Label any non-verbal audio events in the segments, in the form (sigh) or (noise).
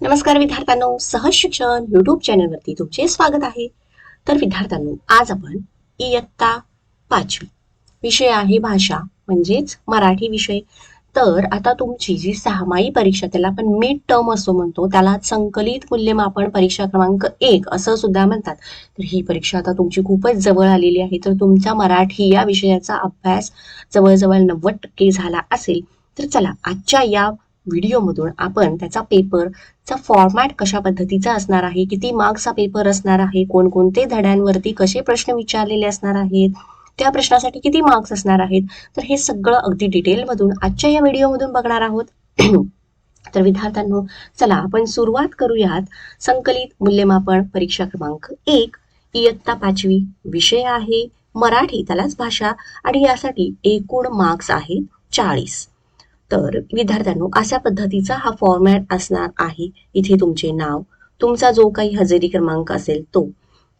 नमस्कार विद्यार्थ्यांनो सहज शिक्षण युट्यूब चॅनलवरती तुमचे स्वागत आहे. तर विद्यार्थ्यांनो आज आपण इयत्ता पाचवी विषय आहे भाषा म्हणजेच मराठी विषय. तर आता तुमची जी सहामाही परीक्षा त्याला आपण मिड टर्म असं म्हणतो त्याला संकलित मूल्यमापन परीक्षा क्रमांक एक असं सुद्धा म्हणतात. तर ही परीक्षा आता तुमची खूपच जवळ आलेली आहे. तर तुमचा मराठी या विषयाचा अभ्यास जवळजवळ नव्वद टक्के झाला असेल. तर चला आजच्या या व्हिडिओमधून आपण त्याचा पेपरचा फॉर्मॅट कशा पद्धतीचा असणार आहे किती मार्क्सचा पेपर असणार आहे कोणकोणते धड्यांवरती कसे प्रश्न विचारलेले असणार आहेत त्या प्रश्नासाठी किती मार्क्स असणार आहेत तर हे सगळं अगदी डिटेलमधून आजच्या या व्हिडिओमधून बघणार आहोत. (clears throat) तर विद्यार्थ्यांनो चला आपण सुरुवात करूयात. संकलित मूल्यमापन परीक्षा क्रमांक एक इयत्ता पाचवी विषय आहे. मराठी त्यालाच भाषा आणि यासाठी एकूण मार्क्स आहेत चाळीस. तर विद्यार्थ्यांनो अशा पद्धतीचा हा फॉर्मॅट असणार आहे. इथे तुमचे नाव तुमचा जो काही हजेरी क्रमांक असेल तो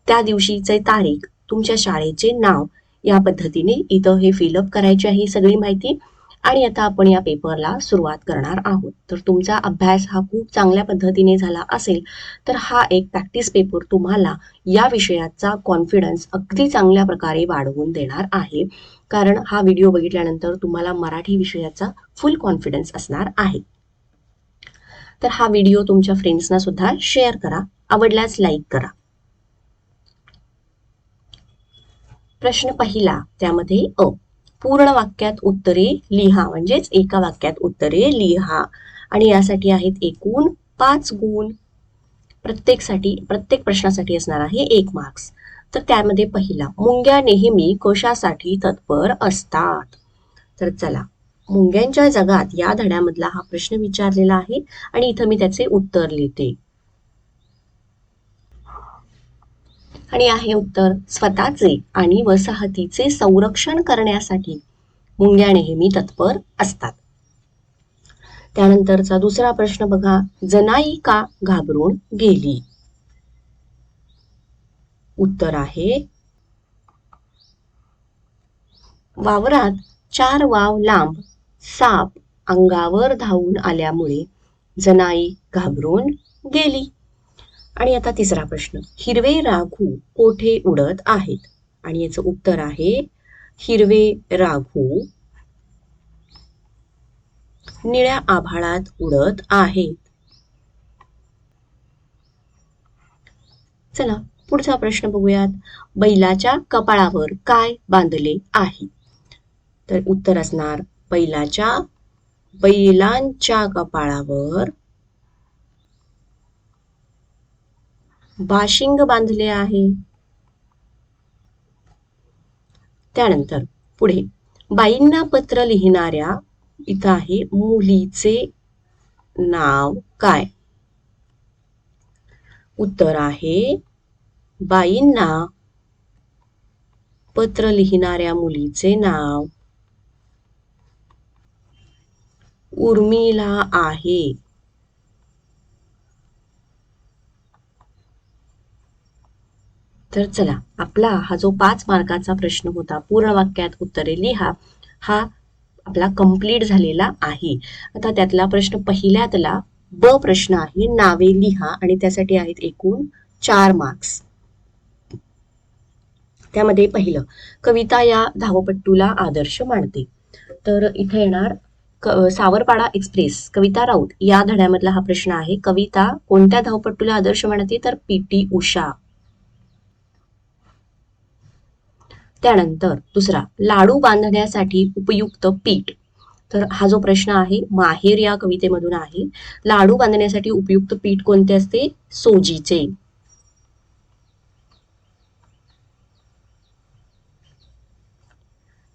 त्या दिवशीचे तारीख तुमच्या शाळेचे नाव या पद्धतीने इथं हे फिलअप करायची आहे सगळी माहिती. आणि आता आपण या पेपरला सुरुवात करणार आहोत. तर तुमचा अभ्यास हा खूप चांगल्या पद्धतीने झाला असेल तर हा एक प्रॅक्टिस पेपर तुम्हाला या विषयाचा कॉन्फिडन्स अगदी चांगल्या प्रकारे वाढवून देणार आहे. कारण हा व्हिडिओ बघितल्यानंतर तुम्हाला मराठी विषयाचा फुल कॉन्फिडन्स असणार आहे. तर हा व्हिडिओ तुमच्या फ्रेंड्सना सुद्धा शेअर करा. आवडल्यास लाईक करा. प्रश्न पहिला त्यामध्ये अ. पूर्ण वाक्यात उत्तरे लिहा. म्हणजेच एका वाक्यात उत्तरे लिहा. आणि यासाठी आहेत एकूण पाच गुण. प्रत्येकसाठी प्रत्येक प्रश्नासाठी असणार आहे एक मार्क्स तर त्यामध्ये पहिला मुंग्या नेहमी कशासाठी तत्पर असतात? तर चला मुंग्यांच्या जगात या धड्यामधला हा प्रश्न विचारलेला आहे आणि इथं मी त्याचे उत्तर लिहिते. आणि आहे उत्तर स्वतःचे आणि वसाहतीचे संरक्षण करण्यासाठी. मुंग्या नेहमी तत्पर असतात. त्यानंतरचा दुसरा प्रश्न बघा. जनाई का घाबरून गेली? उत्तर आहे वावरात चार वाव लांब साप अंगावर धावून आल्यामुळे जनाई घाबरून गेली. आणि आता तिसरा प्रश्न. हिरवे राघू कोठे उडत आहेत? आणि याचं उत्तर आहे हिरवे राघू निळ्या आभाळात उडत आहेत. चला पुढचा प्रश्न बघूयात. बैलाच्या कपाळावर काय बांधले आहे? तर उत्तर असणार बैलाच्या बैलांच्या कपाळावर बाशिंग बांधले आहे. त्यानंतर पुढे बाईंना पत्र लिहिणाऱ्या इथं आहे मुलीचे नाव काय? उत्तर आहे बाईंना पत्र लिहिणाऱ्या मुलीचे नाव उर्मिला आहे. तर चला आपला हा जो पाच मार्काचा प्रश्न होता पूर्ण वाक्यात उत्तरे लिहा. हा आपला कंप्लीट झालेला आहे. आता त्यातला प्रश्न पहिल्यातला ब प्रश्न आहे नावे लिहा आणि त्यासाठी आहेत एकूण चार मार्क्स त्यामध्ये पहिलं कविता या धावपट्टूला आदर्श मानते. तर इथे येणार सावरपाडा एक्सप्रेस कविता राऊत. या धड्यामधला हा प्रश्न आहे कविता कोणत्या धावपट्टूला आदर्श मानते? तर पी टी उषा. त्यानंतर दुसरा लाडू बांधण्यासाठी उपयुक्त पीठ. तर हा जो प्रश्न आहे माहेर या कवितेमधून आहे लाडू बांधण्यासाठी उपयुक्त पीठ कोणते असते? सोजीचे.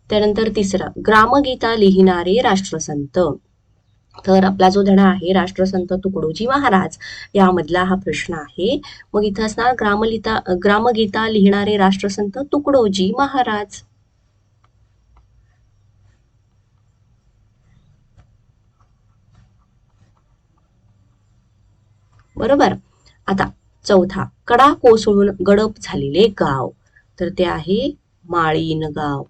त्यानंतर तिसरा ग्रामगीता लिहिणारे राष्ट्रसंत. तर आपला जो धडा आहे राष्ट्रसंत तुकडोजी महाराज यामधला हा प्रश्न आहे. मग इथं असणार ग्रामलिता ग्रामगीता लिहिणारे राष्ट्रसंत तुकडोजी महाराज. बरोबर? आता चौथा कडा कोसळून गडप झालेले गाव. तर ते आहे माळीन गाव.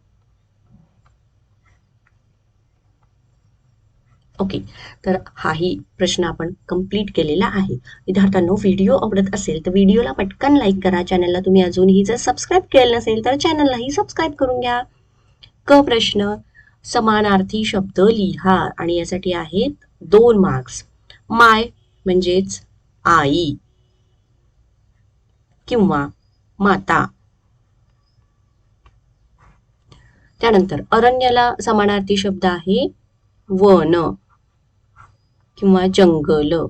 ओके तर हाही प्रश्न आपण कंप्लीट केलेला आहे. विद्यार्थ्यांनो व्हिडिओ आवडत असेल तर व्हिडिओला पटकन लाईक करा. चॅनलला तुम्ही अजूनही जर सबस्क्राईब केलं नसेल तर चॅनललाही सबस्क्राईब करून घ्या. क प्रश्न समानार्थी शब्द लिहा. आणि यासाठी आहेत दोन मार्क्स माय म्हणजेच आई किंवा माता. त्यानंतर अरण्याला समानार्थी शब्द आहे वन. किंवा जंगल.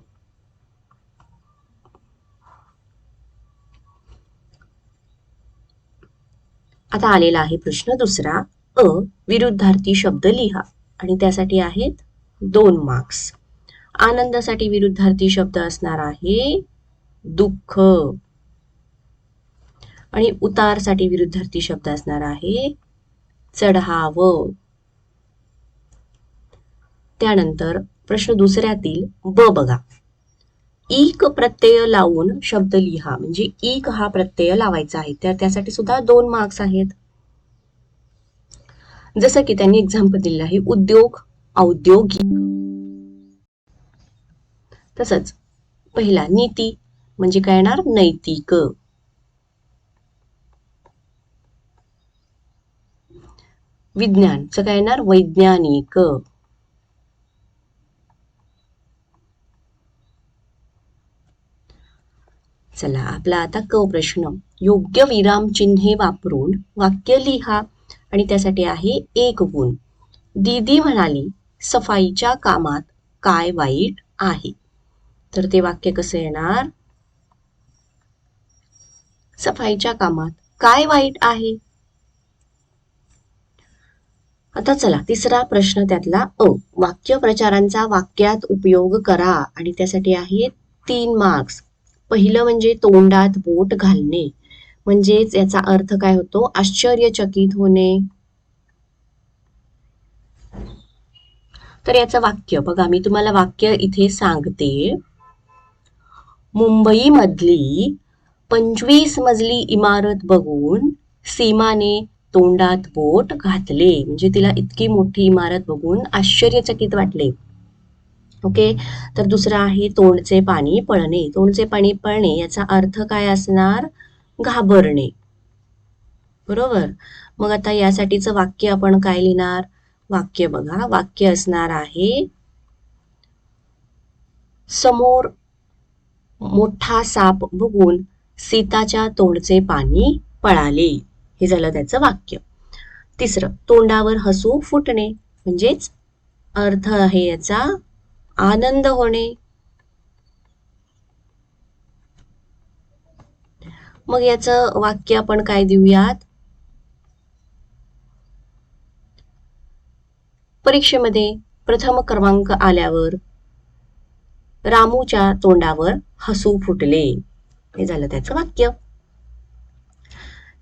आता आलेला आहे प्रश्न दुसरा. अ विरुद्धार्थी शब्द लिहा. आणि त्यासाठी आहेत दोन मार्क्स. आनंदासाठी विरुद्धार्थी शब्द असणार आहे दुःख. आणि उतारसाठी विरुद्धार्थी शब्द असणार आहे चढावं. त्यानंतर प्रश्न दुसऱ्यातील ब बघा. ईक प्रत्यय लावून शब्द लिहा. म्हणजे ईक हा प्रत्यय लावायचा आहे. तर त्यासाठी सुद्धा दोन मार्क्स आहेत. जसं की त्यांनी एक्झाम्पल दिलेलं आहे उद्योग औद्योगिक. तसंच पहिला नीती. म्हणजे काय येणार? नैतिक. विज्ञान. च काय येणार? वैज्ञानिक. चला आपला आता क प्रश्न. योग्य विराम चिन्हे वापरून वाक्य लिहा आणि त्यासाठी आहे एक गुण. दीदी म्हणाली सफाईच्या कामात काय वाईट आहे? तर ते वाक्य कसं येणार? सफाईच्या कामात काय वाईट आहे? आता चला तिसरा प्रश्न त्यातला अ. वाक्य प्रचारांचा वाक्यात उपयोग करा आणि त्यासाठी आहे तीन मार्क्स पहिलं म्हणजे तोंडात बोट घालणे. म्हणजेच याचा अर्थ काय होतो? आश्चर्यचकित होणे. तर याचं वाक्य बघा मी तुम्हाला वाक्य इथे सांगते. मुंबई मधली पंचवीस मजली इमारत बघून सीमाने तोंडात बोट घातले. म्हणजे तिला इतकी मोठी इमारत बघून आश्चर्यचकित वाटले. ओके तर दुसरा आहे तोंडचे पाणी पळणे. तोंडचे पाणी पळणे याचा अर्थ काय असणार? घाबरणे. बरोबर? मग आता यासाठीचं वाक्य आपण काय लिहिणार? वाक्य बघा. वाक्य असणार आहे समोर मोठा साप बघून सीताच्या तोंडचे पाणी पळाले. हे झालं त्याचं वाक्य. तिसरं तोंडावर हसू फुटणे. म्हणजेच अर्थ आहे याचा आनंद होणे. मग याचं वाक्य आपण काय देऊयात? परीक्षेमध्ये प्रथम क्रमांक आल्यावर रामूच्या तोंडावर हसू फुटले. हे झालं त्याचं वाक्य.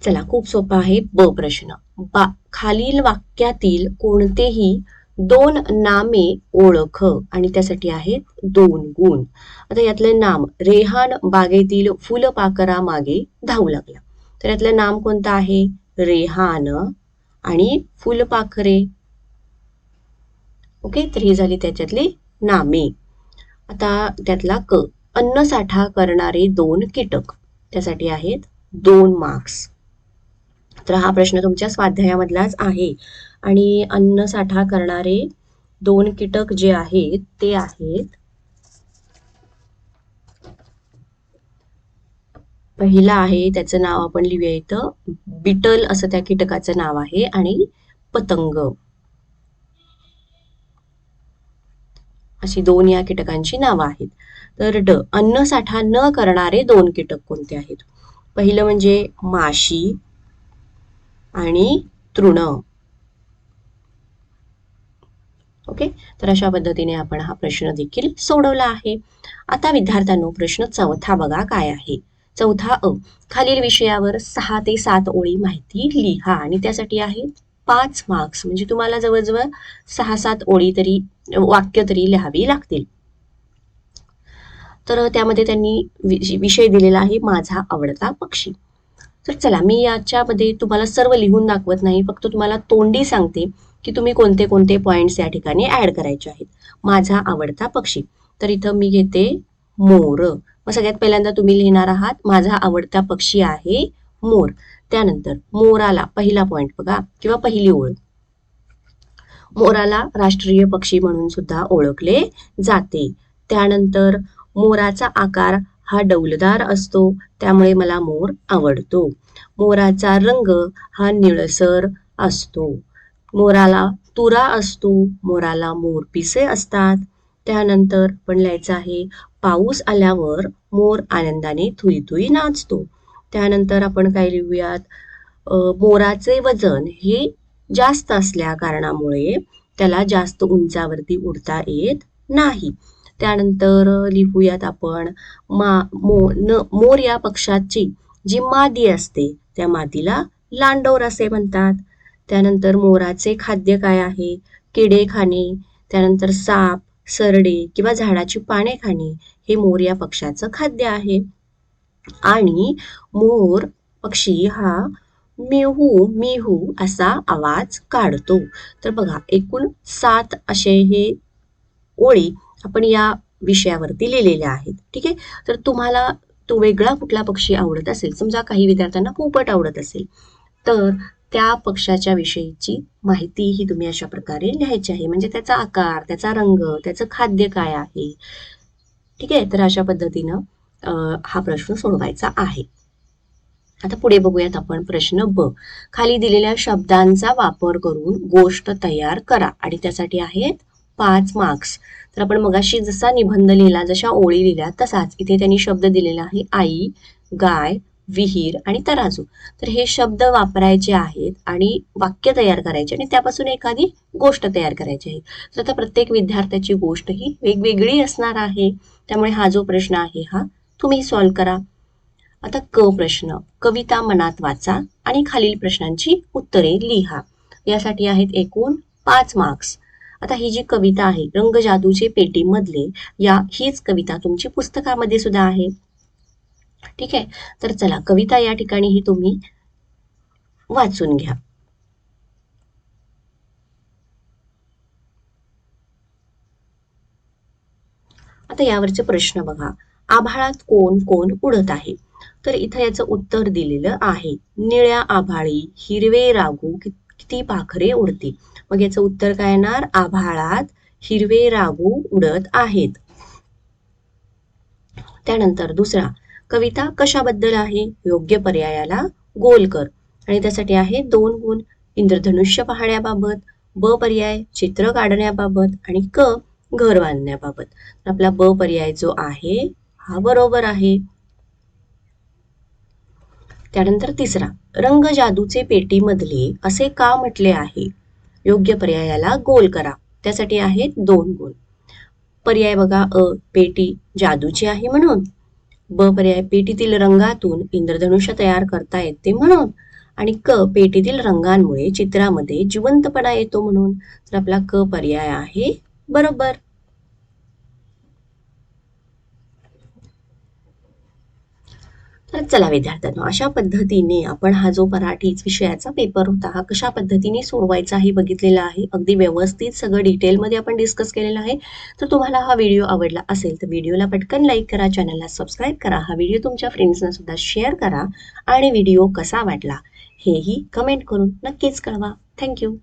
चला खूप सोपं आहे ब प्रश्न. बा खालील वाक्यातील कोणतेही दोन नामे ओळख आणि त्यासाठी आहेत दोन गुण. आता यातलं नाम रेहान बागेतील फुलपाकरा मागे धावू लागला. तर यातलं नाम कोणतं आहे? रेहान आणि फुलपाखरे ओके तर ही झाली त्याच्यातली नामे. आता त्यातला क अन्नसाठा करणारे दोन कीटक. त्यासाठी आहेत दोन मार्क्स. तर हा प्रश्न तुमच्या स्वाध्यायामधलाच आहे. आणि अन्न साठा करणारे दोन कीटक जे आहेत ते आहेत. पहिला आहे त्याचं नाव आपण लिहूया इथं. बिटल असं त्या कीटकाचं नाव आहे आणि पतंग. अशी दोन या कीटकांची नावं आहेत. तर ड अन्न साठा न करणारे दोन कीटक कोणते आहेत? पहिलं म्हणजे माशी आणि तृण. ओके तर अशा पद्धतीने आपण हा प्रश्न देखील सोडवला आहे. आता विद्यार्थ्यांनो प्रश्न चौथा बघा काय आहे. चौथा अ. खालील विषयावर सहा ते सात ओळी माहिती लिहा आणि त्यासाठी आहे पाच मार्क्स म्हणजे तुम्हाला जवळजवळ सहा सात ओळी तरी वाक्य तरी लिहावी लागतील. तर त्यामध्ये त्यांनी विषय दिलेला आहे माझा आवडता पक्षी. तर चला मी याच्यामध्ये तुम्हाला सर्व लिहून दाखवत नाही फक्त तुम्हाला तोंडी सांगते की तुम्ही कोणते कोणते पॉइंट्स या ठिकाणी ऍड करायचे आहेत. माझा आवडता पक्षी. तर इथं मी घेते मोर. मग सगळ्यात पहिल्यांदा तुम्ही लिहिणार आहात माझा आवडता पक्षी आहे मोर. त्यानंतर मोराला पहिला पॉइंट बघा किंवा पहिली ओळ. मोराला राष्ट्रीय पक्षी म्हणून सुद्धा ओळखले जाते. त्यानंतर मोराचा आकार हा डौलदार असतो त्यामुळे मला मोर आवडतो. मोराचा रंग हा निळसर असतो. मोराला तुरा असतो मोराला मोरपिसे असतात. त्यानंतर पण लिहायचं आहे पाऊस आल्यावर मोर आनंदाने थुई थुई नाचतो. त्यानंतर आपण काय लिहूयात? मोराचे वजन हे जास्त असल्या कारणामुळे त्याला जास्त उंचावरती उडता येत नाही. त्यानंतर लिहूयात आपण मा मो न मोर या पक्षाची जी मादी असते त्या मादीला लांडोर असे म्हणतात. त्यानंतर मोराचे खाद्य काय आहे? किडे खाणे. त्यानंतर साप सरडे किंवा झाडाची पाने खाणे हे मोर या पक्षाचं खाद्य आहे. आणि मोर पक्षी हा मिहू मिहू असा आवाज काढतो. तर बघा एकूण सात असे हे ओळी आपण या विषयावरती लिहिलेल्या आहेत. ठीक आहे? तर तुम्हाला तो वेगळा कुठला पक्षी आवडत असेल समजा काही विद्यार्थ्यांना पोपट आवडत असेल तर त्या पक्षाच्या विषयीची माहिती ही तुम्ही अशा प्रकारे लिहायची आहे. म्हणजे त्याचा आकार त्याचा रंग त्याचं खाद्य काय आहे? ठीक आहे? तर अशा पद्धतीनं अं, हा प्रश्न सोडवायचा आहे. आता पुढे बघूयात आपण प्रश्न ब. खाली दिलेल्या शब्दांचा वापर करून गोष्ट तयार करा. आणि त्यासाठी आहेत पाच मार्क्स. तर आपण मगाशी जसा निबंध लिहिला जशा ओळी लिहिल्या तसाच इथे त्यांनी शब्द दिलेला आहे आई गाय विहीर आणि तराजू. तर हे शब्द वापरायचे आहेत आणि वाक्य तयार करायचे आणि त्यापासून एखादी गोष्ट तयार करायची आहे. तर आता प्रत्येक विद्यार्थ्याची गोष्ट ही वेगवेगळी असणार आहे. त्यामुळे हा जो प्रश्न आहे हा तुम्ही सॉल्व्ह करा. आता क प्रश्न कविता मनात वाचा आणि खालील प्रश्नांची उत्तरे लिहा. यासाठी आहेत एकूण पाच मार्क्स आता ही जी कविता आहे रंग जादूचे पेटी मधले या हीच कविता तुमची पुस्तकामध्ये सुद्धा आहे. ठीक आहे? तर चला कविता या ठिकाणी ही तुम्ही वाचून घ्या. आता यावरचे प्रश्न बघा. आभाळात कोण कोण उडत आहे? तर इथं याचं उत्तर दिलेलं आहे. निळ्या आभाळी हिरवे रागू किती पाखरे उडते मग याचं उत्तर काय येणार? आभाळात हिरवे रागू उडत आहेत. त्यानंतर दुसरा कविता कशाबद्दल आहे? योग्य पर्यायाला गोल कर. आणि त्यासाठी आहे दोन गुण. इंद्रधनुष्य पाहण्याबाबत ब पर्याय चित्र काढण्याबाबत आणि क घर बांधण्याबाबत. आपला ब पर्याय जो आहे हा बरोबर आहे. त्यानंतर तिसरा रंग जादूचे पेटीमधले असे का म्हटले आहे? योग्य पर्यायाला गोल करा. त्यासाठी आहेत दोन गोल. पर्याय बघा अ पेटी जादूची आहे म्हणून. ब पर्याय पेटीतील रंगातून इंद्रधनुष्य तयार करता येते म्हणून. आणि क पेटीतील रंगांमुळे चित्रामध्ये जिवंतपणा येतो म्हणून. तर आपला क पर्याय आहे बरोबर. तर चला विद्यार्थ्यांनो अशा पद्धतीने आपण हा जो मराठी विषयाचा पेपर होता हा कशा पद्धतीने सोडवायचा हे बघितलेला आहे. अगदी व्यवस्थित सगळं डिटेलमध्ये आपण डिस्कस केलेलं आहे. तर तुम्हाला हा व्हिडिओ आवडला असेल तर व्हिडिओला पटकन लाईक करा चॅनलला सबस्क्राईब करा हा व्हिडिओ तुमच्या फ्रेंड्सना सुद्धा शेअर करा आणि व्हिडिओ कसा वाटला हेही कमेंट करून नक्कीच कळवा. थँक्यू